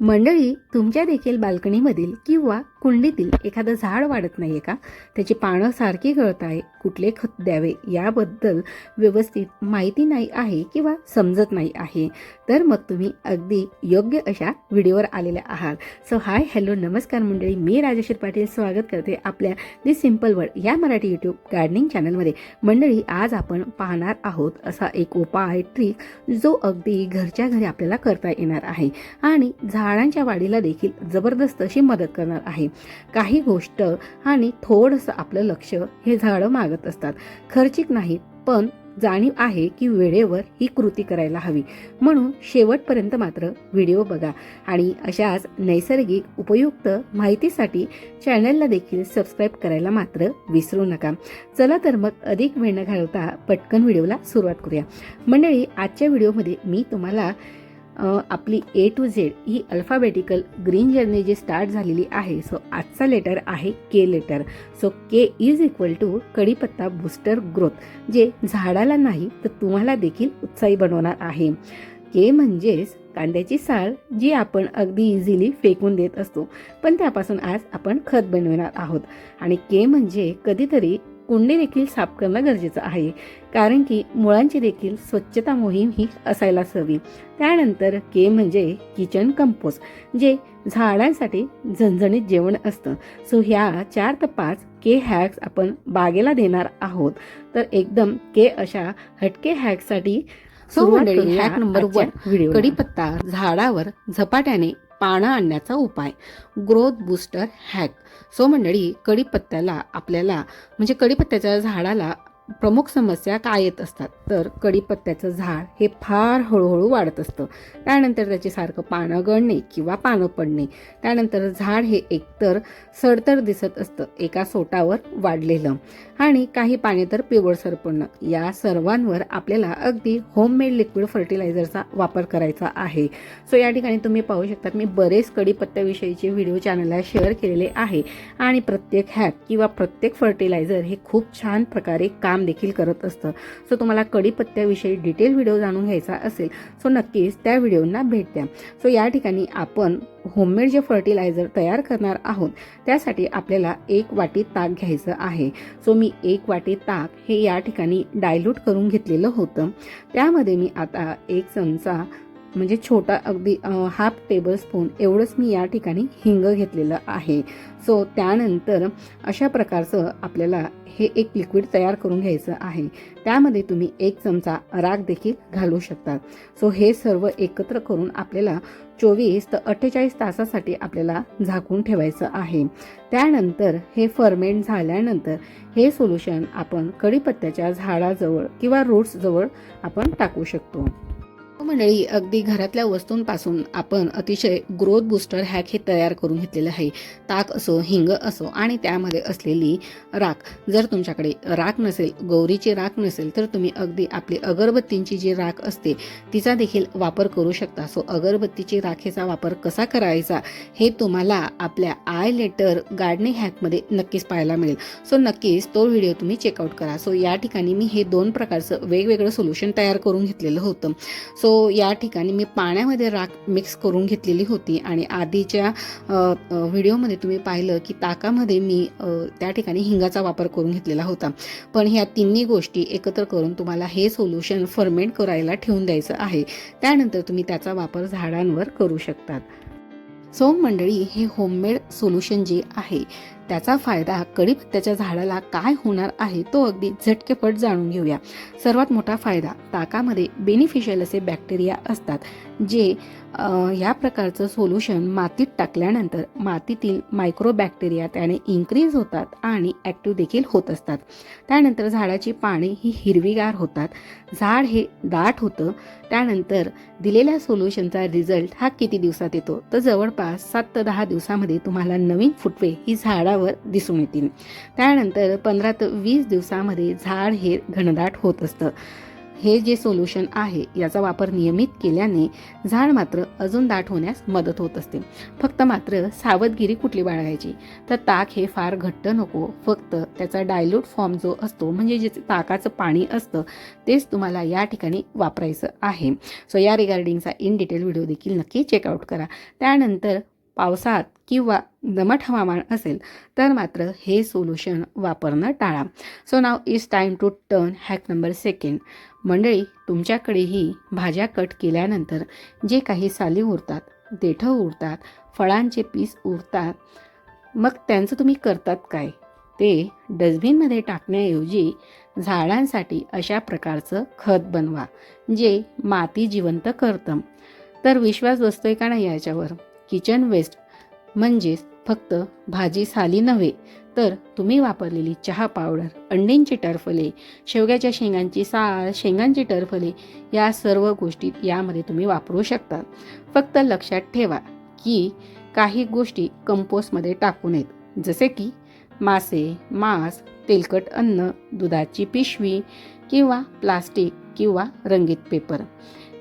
मंडळी तुमच्या देखील बाल्कनीमधील किंवा कुंडीतील एखादं झाड वाढत नाही आहे का? त्याची पानं सारखी गळत आहे. कुठले खत द्यावे याबद्दल व्यवस्थित माहिती नाही आहे किंवा समजत नाही आहे. तर मग तुम्ही अगदी योग्य अशा व्हिडिओवर आलेल्या आहात. सो हाय हॅलो नमस्कार मंडळी. मी राजेश्वर पाटील. स्वागत करते आपल्या दि सिंपल वर्ड या मराठी यूट्यूब गार्डनिंग चॅनलमध्ये मंडळी आज आपण पाहणार आहोत असा एक उपाय ट्रिक जो अगदी घरच्या घरी आपल्याला करता येणार आहे. आणि झाडांच्या वाढीला देखील जबरदस्त अशी मदत करणार आहे. काही गोष्ट आणि थोडंसं आपलं लक्ष हे झाडं मागत असतात. खर्चिक नाहीत पण जाणीव आहे की वेळेवर ही कृती करायला हवी. म्हणून शेवटपर्यंत मात्र व्हिडिओ बघा आणि अशाच नैसर्गिक उपयुक्त माहितीसाठी चॅनलला देखील सबस्क्राईब करायला मात्र विसरू नका. चला तर मग अधिक वेळ न घालवता पटकन व्हिडिओला सुरुवात करूया. मंडळी आजच्या व्हिडिओमध्ये मी तुम्हाला आपली ए टू झेड ही अल्फाबेटिकल ग्रीन जर्नी जी स्टार्ट झालेली आहे. सो आजचा लेटर आहे K letter so K is equal to कढीपत्ता बूस्टर ग्रोथ जे झाडाला नाही तर तुम्हाला देखील उत्साही बनवणार आहे. के म्हणजेच कांद्याची साल जी आपण अगदी इझिली फेकून देत असतो. पण त्यापासून आज आपण खत बनवणार आहोत. आणि के म्हणजे कधीतरी कुंडी देखील साफ करणं गरजेचं आहे. कारण की मुळांची देखील स्वच्छता मोहीम ही असायलाच हवी. त्यानंतर के म्हणजे किचन कंपोस्ट जे झाडांसाठी झणझणीत जेवण असतं. सो ह्या चार ते पाच के हॅक्स आपण बागेला देणार आहोत. तर एकदम के अशा हटके हॅक्ससाठी सो मंडळी हॅक नंबर वन व्हिडिओ कडीपत्ता झाडावर झपाट्याने पानं आणण्याचा उपाय. ग्रोथ बूस्टर हॅक सो मंडळी कडीपत्त्याला आपल्याला म्हणजे कडीपत्त्याच्या झाडाला प्रमुख समस्या काय येत असतात? तर कडीपत्त्याचं झाड हे फार हळूहळू वाढत असतं. त्यानंतर त्याचे सारखं पानं गळणे किंवा पानं पडणे. त्यानंतर झाड हे एकतर सडतर दिसत असतं एका सोटावर वाढलेलं. आणि काही पाने तर पिवळसर पडणं या सर्वांवर आपल्याला अगदी होममेड लिक्विड फर्टिलायझरचा वापर करायचा आहे. सो या ठिकाणी तुम्ही पाहू शकतात मी बरेच कडीपत्त्याविषयीचे व्हिडिओ चॅनलला शेअर केलेले आहे. आणि प्रत्येक हॅक किंवा प्रत्येक फर्टिलायझर हे खूप छान प्रकारे काम देखील करत असतं. सो तुम्हाला कडीपत्त्याविषयी डिटेल व्हिडिओ जाणून घ्यायचा असेल सो नक्कीच त्या व्हिडिओंना भेट द्या. सो या ठिकाणी आपण होममेड जे फर्टिलायझर तयार करणार आहोत त्यासाठी आपल्याला एक वाटी ताक घ्यायचं आहे. सो मी एक वाटी ताक हे या ठिकाणी डायल्यूट करून घेतलेलं होतं. त्यामध्ये मी आता एक चमचा म्हणजे छोटा अगदी हाफ टेबल स्पून एवढंच मी या ठिकाणी हिंग घेतलेलं आहे. सो त्यानंतर अशा प्रकारचं आपल्याला हे एक लिक्विड तयार करून घ्यायचं आहे. त्यामध्ये तुम्ही एक चमचा राग देखील घालू शकता. सो हे सर्व एकत्र करून आपल्याला चोवीस तर अठ्ठेचाळीस तासासाठी आपल्याला झाकून ठेवायचं आहे. त्यानंतर हे फर्मेंट झाल्यानंतर हे सोल्युशन आपण कडीपत्त्याच्या झाडाजवळ किंवा रूट्सजवळ आपण टाकू शकतो. मंडळी अगदी घरातल्या वस्तूंपासून आपण अतिशय ग्रोथ बुस्टर हॅक हे तयार करून घेतलेलं आहे. ताक असो हिंग असो आणि त्यामध्ये असलेली राख. जर तुमच्याकडे राख नसेल गौरीची राख नसेल तर तुम्ही अगदी आपली अगरबत्तींची जी राख असते तिचा देखील वापर करू शकता. सो अगरबत्तीची राखेचा वापर कसा करायचा हे तुम्हाला आपल्या आय लेटर गार्डनिंग हॅकमध्ये नक्कीच पाहायला मिळेल. सो नक्कीच तो व्हिडिओ तुम्ही चेकआउट करा. सो या ठिकाणी मी हे दोन प्रकारचं वेगवेगळं सोल्युशन तयार करून घेतलेलं होतं. सो या ठिकाणी मी पाण्यामध्ये राख मिक्स करून घेतलेली होती आणि आधीच्या व्हिडिओमध्ये तुम्ही पाहिलं की ताकामध्ये मी त्या ठिकाणी हिंगाचा वापर करून घेतलेला होता. पण ह्या तिन्ही गोष्टी एकत्र करून तुम्हाला हे सोल्युशन फर्मेंट करायला ठेवून द्यायचं आहे. त्यानंतर तुम्ही त्याचा वापर झाडांवर करू शकतात. सो मंडळी हे होममेड सोल्युशन जे आहे त्याचा फायदा कडीपत्त्याच्या झाडाला काय होणार आहे तो अगदी झटकेपट जाणून घेऊया. सर्वात मोठा फायदा ताकामध्ये बेनिफिशियल असे बॅक्टेरिया असतात जे ह्या या प्रकारचं सोल्युशन मातीत टाकल्यानंतर मातीतील मायक्रो बॅक्टेरिया त्याने इन्क्रीज होतात आणि ॲक्टिव्ह देखील होत असतात. त्यानंतर झाडाची पाने ही हिरवीगार होतात. झाड हे दाट होतं. त्यानंतर दिलेल्या सोल्युशनचा रिझल्ट हा किती दिवसात येतो? तर जवळपास सात ते दहा दिवसामध्ये तुम्हाला नवीन फुटवे ही झाडावर दिसून येतील. त्यानंतर पंधरा ते वीस दिवसामध्ये झाड हे घनदाट होत असतं. हे जे सोल्युशन आहे याचा वापर नियमित केल्याने झाड मात्र अजून दाट होण्यास मदत होत असते. फक्त मात्र सावधगिरी कुठली बाळगायची? तर ताक हे फार घट्ट नको. फक्त त्याचा डायल्यूट फॉर्म जो असतो म्हणजे जे ताकाचं पाणी असतं तेच तुम्हाला या ठिकाणी वापरायचं आहे. सो या रिगार्डिंगचा इन डिटेल व्हिडिओ देखील नक्की चेकआउट करा. त्यानंतर पावसात किंवा दमट हवामान असेल तर मात्र हे सोल्युशन वापरणं टाळा. So now is time to turn hack number second मंडळी तुमच्याकडेही भाज्या कट केल्यानंतर जे काही साली उरतात देठं उरतात फळांचे पीस उरतात मग त्यांचं तुम्ही करतात काय? ते डस्टबिनमध्ये टाकण्याऐवजी झाडांसाठी अशा प्रकारचं खत बनवा जे माती जिवंत करतं. तर विश्वास बसतोय का नाही याच्यावर? Kitchen waste. म्हणजेच फक्त भाजी साली नव्हे तर तुम्ही वापरलेली चहा पावडर अंडींची टरफले शेवग्याच्या शेंगांची साल शेंगांची टरफले या सर्व गोष्टी यामध्ये तुम्ही वापरू शकता. फक्त लक्षात ठेवा की काही गोष्टी कंपोस्टमध्ये टाकू नयेत जसे की मासे मांस तेलकट अन्न दुधाची पिशवी किंवा प्लास्टिक किंवा रंगीत पेपर.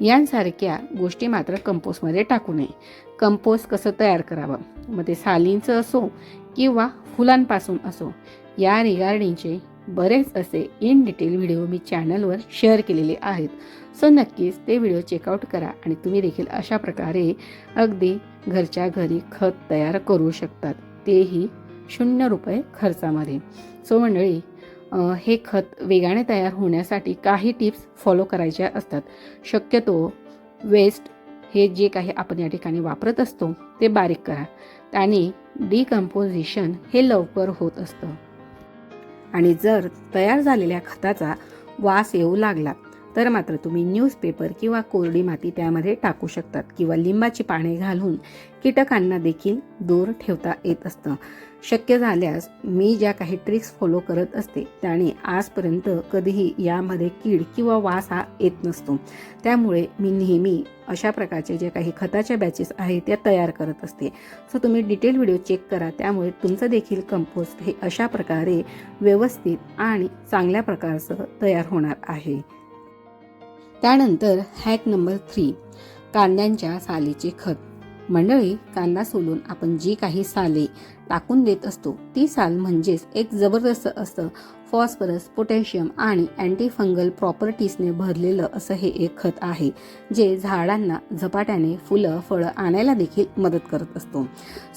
यांसारख्या गोष्टी मात्र कंपोस्टमध्ये टाकू नये. कंपोस्ट कसं तयार करावं? मग ते सालींचं असो किंवा फुलांपासून असो या रिगार्डिंगचे बरेच असे इन डिटेल व्हिडिओ मी चॅनलवर शेअर केलेले आहेत. सो नक्कीच ते व्हिडिओ चेकआउट करा आणि तुम्ही देखील अशा प्रकारे अगदी घरच्या घरी खत तयार करू शकतात. तेही शून्य रुपये खर्चामध्ये. सो मंडळी हे खत वेगाने तयार होण्यासाठी काही टिप्स फॉलो करायच्या असतात. शक्यतो वेस्ट हे जे काही आपण या ठिकाणी वापरत असतो ते बारीक करा. आणि डिकम्पोजिशन हे लवकर होत असतं. आणि जर तयार झालेल्या खताचा वास येऊ लागला तर मात्र तुम्ही न्यूजपेपर किंवा कोरडी माती त्यामध्ये टाकू शकतात किंवा लिंबाची पाने घालून कीटकांना देखील दूर ठेवता येत असतं. शक्य झाल्यास मी ज्या काही ट्रिक्स फॉलो करत असते त्याने आजपर्यंत कधीही यामध्ये कीड किंवा वास हा येत नसतो. त्यामुळे मी नेहमी अशा प्रकारचे जे काही खताच्या बॅचेस आहेत त्या तयार करत असते. सो तुम्ही डिटेल व्हिडिओ चेक करा. त्यामुळे तुमचं देखील कंपोस्ट हे अशा प्रकारे व्यवस्थित आणि चांगल्या प्रकारचं तयार होणार आहे. त्यानंतर हॅक नंबर थ्री कांद्यांच्या सालीचे खत. मंडळी कांदा सोलून आपण जी काही साले टाकून देत असतो ती साल म्हणजेच एक जबरदस्त असतं. फॉस्फरस पोटॅशियम आणि अँटीफंगल प्रॉपर्टीजने भरलेलं असं हे एक खत आहे जे झाडांना झपाट्याने फुलं फळं आणायला देखील मदत करत असतो.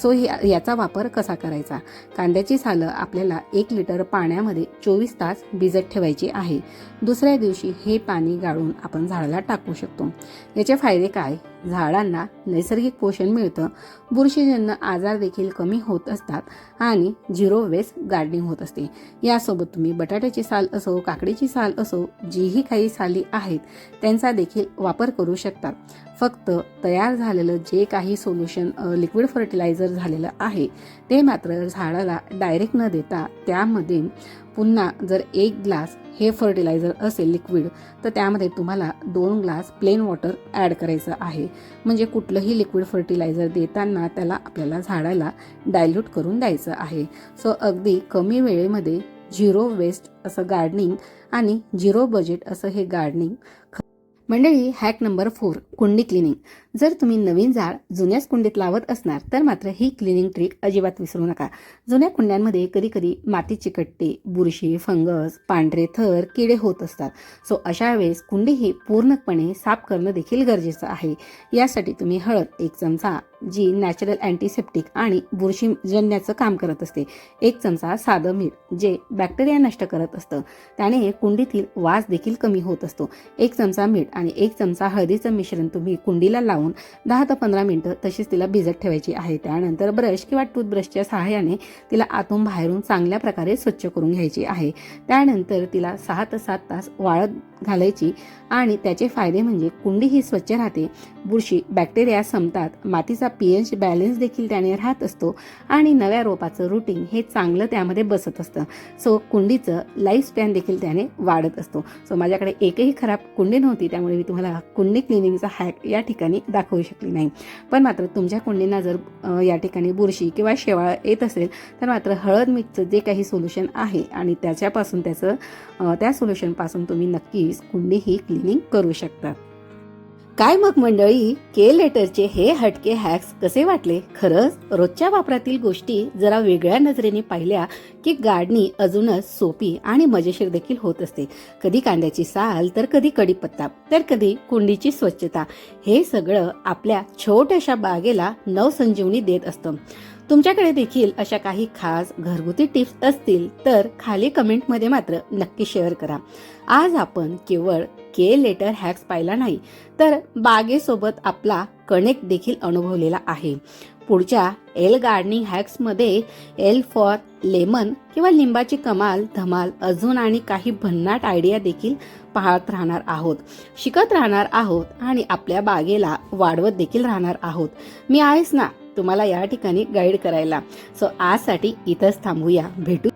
सो याचा वापर कसा करायचा? कांद्याची सालं आपल्याला एक लिटर पाण्यामध्ये चोवीस तास भिजत ठेवायची आहे. दुसऱ्या दिवशी हे पाणी गाळून आपण झाडाला टाकू शकतो. याचे फायदे काय? झाडांना नैसर्गिक पोषण मिळतं. बुरशीजन्य आजार देखील कमी होत असतात आणि झिरो वेस्ट गार्डनिंग होत असते. यासोबत तुम्ही बटाट्याची साल असो काकडीची साल असो जीही काही साली आहेत त्यांचा देखील वापर करू शकतात फक्त तयार झालेलं जे काही सोल्युशन लिक्विड फर्टिलायझर झालेलं आहे ते मात्र झाडाला डायरेक्ट न देता त्यामध्ये पुन्हा जर एक ग्लास हे फर्टिलायझर असेल लिक्विड तर त्यामध्ये तुम्हाला दोन ग्लास प्लेन वॉटर ॲड करायचं आहे. म्हणजे कुठलंही लिक्विड फर्टिलायझर देताना त्याला आपल्याला झाडाला डायल्यूट करून द्यायचं आहे. सो अगदी कमी वेळेमध्ये झिरो वेस्ट असं गार्डनिंग आणि झिरो बजेट असं हे गार्डनिंग मंडळी हॅक नंबर फोर कुंडी क्लिनिंग जर तुम्ही नवीन झाड जुन्याच कुंडीत लावत असणार तर मात्र ही क्लिनिंग ट्रिक अजिबात विसरू नका. जुन्या कुंड्यांमध्ये कधी कधी माती चिकटते बुरशी फंगस पांढरे थर किडे होत असतात. सो अशा वेळेस कुंडी ही पूर्णपणे साफ करणं देखील गरजेचं आहे. यासाठी तुम्ही हळद एक चमचा जी नॅचरल अँटीसेप्टिक आणि बुरशीजन्याचं काम करत असते. एक चमचा साधं मीठ जे बॅक्टेरिया नष्ट करत असतं. त्याने कुंडीतील वास देखील कमी होत असतो. एक चमचा मीठ आणि एक चमचा हळदीचं मिश्रण तुम्ही कुंडीला लावून दहा ते पंधरा मिनटं तशीच तिला भिजत ठेवायची आहे. त्यानंतर ब्रश किंवा टूथब्रशच्या सहाय्याने तिला आतून बाहेरून चांगल्या प्रकारे स्वच्छ करून घ्यायची आहे. त्यानंतर तिला सहा ते सात तास वाळत घालायची आणि त्याचे फायदे म्हणजे कुंडी ही स्वच्छ राहते. बुरशी बॅक्टेरिया संपतात मातीचा पी एच बॅलन्स देखील त्याने राहत असतो आणि नव्या रोपाचं रुटीन हे चांगलं त्यामध्ये बसत असतं. सो कुंडीचं लाईफ स्पॅन देखील त्याने वाढत असतो. सो माझ्याकडे एकही खराब कुंडी नव्हती त्यामुळे मी तुम्हाला कुंडी क्लिनिंगचा हॅक या ठिकाणी दाखवू शकली नाही. पण मात्र तुमच्या कुंडींना जर या ठिकाणी बुरशी किंवा शेवाळ येत असेल तर मात्र हळद मिक्सचं जे काही सोल्युशन आहे आणि त्याच्यापासून त्याचं त्या सोल्युशनपासून तुम्ही नक्कीच कुंडी ही क्लिनिंग करू शकता. काय मग मंडळी के लेटरचे हे हटके हॅक्स कसे वाटले? खरंच रोजच्या वापरातील गोष्टी जरा वेगळ्या नजरेने पाहिल्या की गाडणी अजूनच सोपी आणि मजेशीर देखील होत असते. कधी कांद्याची साल तर कधी कडीपत्ता तर कधी कुंडीची स्वच्छता. हे सगळं आपल्या छोट्याशा बागेला नवसंजीवनी देत असतं. तुमच्याकडे देखील अशा काही खास घरगुती टिप्स असतील तर खाली कमेंटमध्ये मात्र नक्की शेअर करा. आज आपण केवळ के लेटर हॅक्स पाहिला नाही तर बागेसोबत आपला कनेक्ट देखील अनुभवलेला आहे. पुढच्या एल गार्डनिंग हॅक्समध्ये एल फॉर लेमन किंवा लिंबाची कमाल धमाल अजून आणि काही भन्नाट आयडिया देखील पाहत राहणार आहोत. शिकत राहणार आहोत आणि आपल्या बागेला वाढवत देखील राहणार आहोत. मी आहेस ना? तुम्हाला या ठिकाणी गाईड करायला. सो आजसाठी इथंच थांबूया. भेटू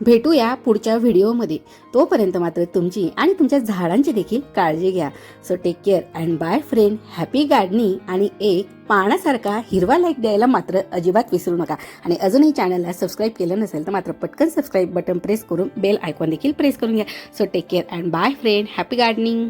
भेटूया पुढच्या व्हिडिओमध्ये. तोपर्यंत मात्र तुमची आणि तुमच्या झाडांची देखील काळजी घ्या. So take care and bye friend happy gardening आणि एक पाण्यासारखा हिरवा लाईक द्यायला मात्र अजिबात विसरू नका. आणि अजूनही चॅनलला सबस्क्राईब केलं नसेल तर मात्र पटकन सबस्क्राईब बटन प्रेस करून बेल आयकॉन देखील प्रेस करून घ्या. So take care and bye friend happy gardening